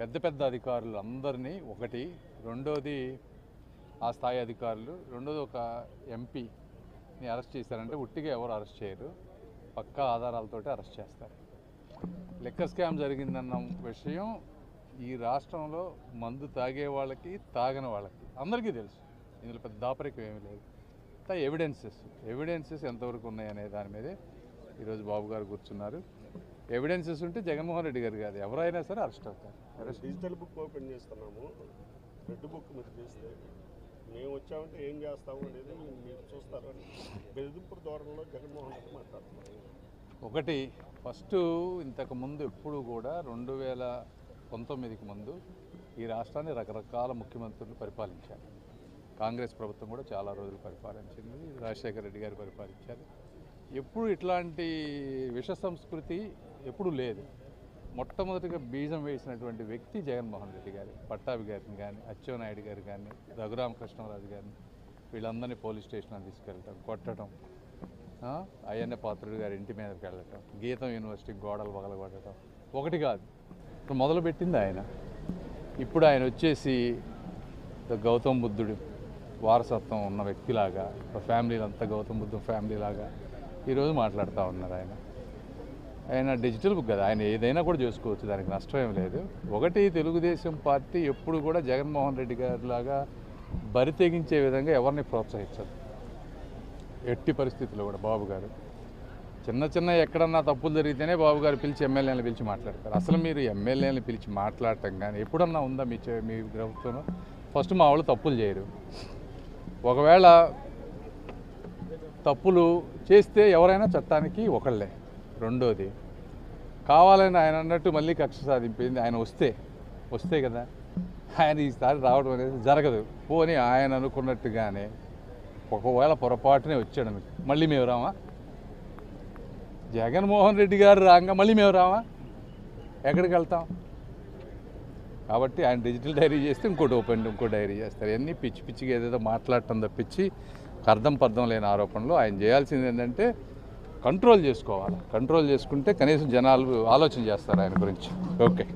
పెద్ద పెద్ద అధికారులు అందరినీ ఒకటి రెండోది ఆ స్థాయి అధికారులు రెండోది ఒక ఎంపీని అరెస్ట్ చేశారంటే ఉట్టిగా ఎవరు అరెస్ట్ చేయరు. పక్కా ఆధారాలతోటి అరెస్ట్ చేస్తారు. లెక్క స్కామ్ జరిగిందన్న విషయం ఈ రాష్ట్రంలో మందు తాగే వాళ్ళకి తాగని వాళ్ళకి అందరికీ తెలుసు. ఇందులో పెద్ద దాపరికం ఏమీ లేదు. ఎవిడెన్సెస్ ఎవిడెన్సెస్ ఎంతవరకు ఉన్నాయనే దాని మీదే ఈరోజు బాబు గారు కూర్చున్నారు. ఎవిడెన్సెస్ ఉంటే జగన్మోహన్ రెడ్డి గారు కాదు. ఎవరైనా సరే అరెస్ట్ అవుతారు. డిజిటల్ బుక్ ఓపెన్ చేస్తున్నాము. రెడ్ బుక్ మీరు చేస్తే మేము వచ్చామంటే ఏం చేస్తాము అనేది మీరు చూస్తారు. అని బెదిరింపు ధోరణిలో జగన్మోహన్ రెడ్డి మాట్లాడుతున్నారు. ఒకటి ఫస్ట్ ఇంతకు ముందు ఎప్పుడు కూడా రెండు వేల పంతొమ్మిదికి ముందు ఈ రాష్ట్రాన్ని రకరకాల ముఖ్యమంత్రులు పరిపాలించారు. కాంగ్రెస్ ప్రభుత్వం కూడా చాలా రోజులు పరిపాలించింది. రాజశేఖర రెడ్డి గారు పరిపాలించారు. ఎప్పుడు ఇట్లాంటి విష సంస్కృతి ఎప్పుడు లేదు. మొట్టమొదటిగా బీజం వేసినటువంటి వ్యక్తి జగన్మోహన్ రెడ్డి గారు పట్టాభి గారిని కానీ అచ్చెన్నాయుడు గారు కానీ రఘురామకృష్ణరాజు గారిని వీళ్ళందరినీ పోలీస్ స్టేషన్కి తీసుకెళ్ళటం కొట్టడం అయ్యన్న పాత్రుడు గారి ఇంటి మీదకి వెళ్ళటం గీతం యూనివర్సిటీ గోడలు పగలగొట్టడం ఒకటి కాదు. ఇప్పుడు మొదలుపెట్టింది ఆయన. ఇప్పుడు ఆయన వచ్చేసి గౌతమ్ బుద్ధుడు వారసత్వం ఉన్న వ్యక్తిలాగా ఫ్యామిలీలు అంతా గౌతమ్ బుద్ధుడు ఫ్యామిలీ లాగా ఈరోజు మాట్లాడుతూ ఉన్నారు ఆయన. ఆయన డిజిటల్ బుక్ కదా. ఆయన ఏదైనా కూడా చేసుకోవచ్చు. దానికి నష్టం ఏం లేదు. ఒకటి తెలుగుదేశం పార్టీ ఎప్పుడు కూడా జగన్మోహన్ రెడ్డి గారి లాగా బరి తెగించే విధంగా ఎవరిని ప్రోత్సహించదు. ఎట్టి పరిస్థితుల్లో కూడా బాబు గారు. చిన్న చిన్న ఎక్కడన్నా తప్పులు జరిగితేనే బాబు గారు పిలిచి ఎమ్మెల్యేలను పిలిచి మాట్లాడతారు. అసలు మీరు ఎమ్మెల్యేలను పిలిచి మాట్లాడటం కానీ ఎప్పుడన్నా ఉందా మీ చే- మీ ప్రభుత్వంలో? ఫస్ట్ మా వాళ్ళు తప్పులు చేయరు. ఒకవేళ తప్పులు చేస్తే ఎవరైనా చట్టానికి ఒకళ్ళే. రెండోది కావాలని ఆయన అన్నట్టు మళ్ళీ కక్ష సాధింపింది ఆయన వస్తే వస్తే కదా. ఆయన ఈసారి రావడం అనేది జరగదు. పోనీ ఆయన అనుకున్నట్టుగానే ఒకవేళ పొరపాటునే వచ్చాడు మీకు మళ్ళీ మేము రామా జగన్మోహన్ రెడ్డి గారు రాగా మళ్ళీ మేము రామా ఎక్కడికి వెళ్తాం? కాబట్టి ఆయన డిజిటల్ డైరీ చేస్తే ఇంకోటి ఓపెన్ ఇంకో డైరీ చేస్తారు. ఇవన్నీ పిచ్చి పిచ్చిగా ఏదేదో మాట్లాడటం తప్పించి అర్థం పర్థం లేని ఆరోపణలు ఆయన చేయాల్సింది ఏంటంటే కంట్రోల్ చేసుకోవాలి. కంట్రోల్ చేసుకుంటే కనీసం జనాలు ఆలోచన చేస్తారు ఆయన గురించి. ఓకే.